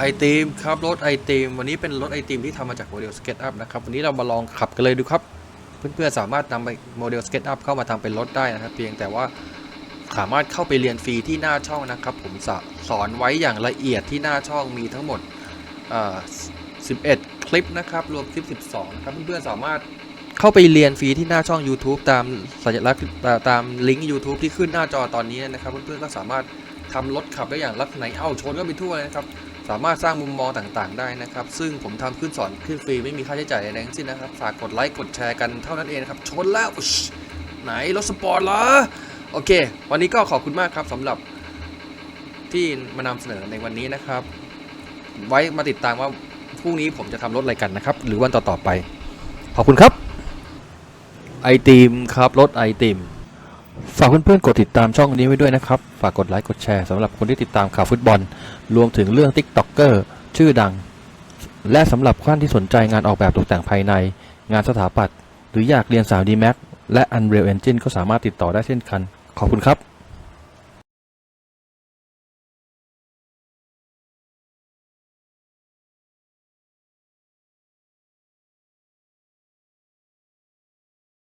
ไอติมครับรถไอติมวันนี้เป็นรถไอติมที่ทำมาจากโมเดลสเก็ตอัพนะครับวันนี้เรามาลองขับกันเลยดูครับ เพื่อนๆสามารถนำไปโมเดลสเก็ตอัพเข้ามาทำเป็นรถได้นะครับเพียงแต่ว่าสามารถเข้าไปเรียนฟรีที่หน้าช่องนะครับ ผมสะสอนไว้อย่างละเอียดที่หน้าช่องมีทั้งหมด 11 คลิปนะครับ รวมคลิป 12 นะครับเพื่อนๆสามารถเข้าไปเรียนฟรีที่หน้าช่อง YouTube ตามสัญลักษณ์ตามลิงก์ YouTube ที่ขึ้นหน้าจอตอนนี้นะครับเพื่อนๆก็สามารถทำรถขับได้อย่างลักไหนเอ้าชนก็ไปทั่วเลยนะครับ สามารถสร้างมุมมองต่างๆ ได้นะครับ ซึ่งผมทำขึ้นสอนขึ้นฟรีไม่มีค่าใช้จ่ายใดๆทั้งสิ้นนะครับ ฝากกดไลค์กดแชร์กันเท่านั้นเองนะครับ ชนแล้วไหนรถสปอร์ตเหรอ โอเค วันนี้ก็ขอบคุณมากครับสำหรับที่มานำเสนอในวันนี้นะครับ ไว้มาติดตามว่าพรุ่งนี้ผมจะทำรถอะไรกันนะครับ หรือวันต่อๆไป ขอบคุณครับ ไอติมครับรถไอติม ฝากเพื่อนๆกดติดตามช่องนี้ไว้ด้วยนะครับ ฝากกดไลค์กดแชร์สำหรับคนที่ติดตามข่าวฟุตบอล รวมถึงเรื่อง TikToker ชื่อดัง และสำหรับท่านที่สนใจงานออกแบบตกแต่งภายใน งานสถาปัตย์หรืออยากเรียน 3D Max และ Unreal Engine ก็สามารถติดต่อได้เช่นกัน ขอบคุณครับ